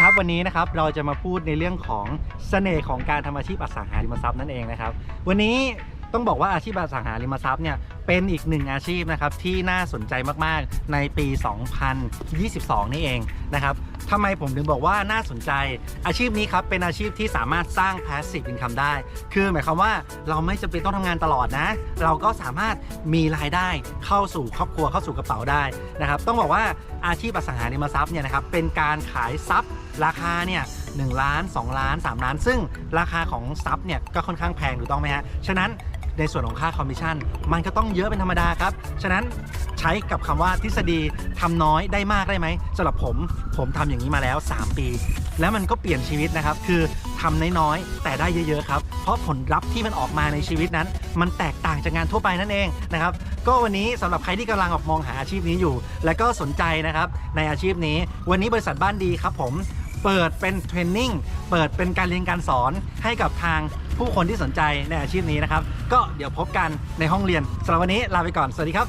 ครับวันนี้นะครับเราจะมาพูดในเรื่องของเสน่ห์ของการทำอาชีพอสังหาริมทรัพย์นั่นเองนะครับ วันนี้ต้องบอกว่าอาชีพอสังหาริมทรัพย์เนี่ย เป็นอีกหนึ่งอาชีพนะครับที่น่าสนใจมากๆในปี 2022 นี่เองนะครับทำไมผมถึงบอกว่าน่าสนใจ อาชีพนี้ครับเป็นอาชีพที่สามารถสร้าง passive income ได้ คือหมายความว่าเราไม่จำเป็นต้องทำงานตลอดนะ เราก็สามารถมีรายได้เข้าสู่ครอบครัวเข้าสู่กระเป๋าได้นะครับต้องบอกว่าอาชีพอสังหาริมทรัพย์เนี่ยนะครับเป็นการขายทรัพย์ราคาเนี่ยหล้าน 2 ล้าน 3 ล้าน ซึ่งราคาของทรัพย์เนี่ยก็ค่อนข้างแพงถูกต้องไหมฮะฉะนั้น ในส่วนของค่าคอมมิชชั่นมันก็ต้องเยอะเป็นธรรมดาครับ ฉะนั้นใช้กับคำว่าทฤษฎีทำน้อยได้มากได้ไหมสำหรับผมผมทำอย่างนี้มาแล้ว 3 ปี แล้วมันก็เปลี่ยนชีวิตนะครับ คือทำน้อยๆแต่ได้เยอะๆครับ เพราะผลลัพธ์ที่มันออกมาในชีวิตนั้น มันแตกต่างจากงานทั่วไปนั่นเองนะครับก็วันนี้สำหรับใครที่กำลังออกมองหาอาชีพนี้อยู่ และก็สนใจนะครับในอาชีพนี้ วันนี้บริษัทบ้านดีครับผม เปิดเป็นเทรนนิ่งเปิดเป็นการเรียนการสอนให้กับทางผู้คนที่สนใจในอาชีพนี้นะครับ ก็เดี๋ยวพบกันในห้องเรียนสำหรับวันนี้ลาไปก่อน สวัสดีครับ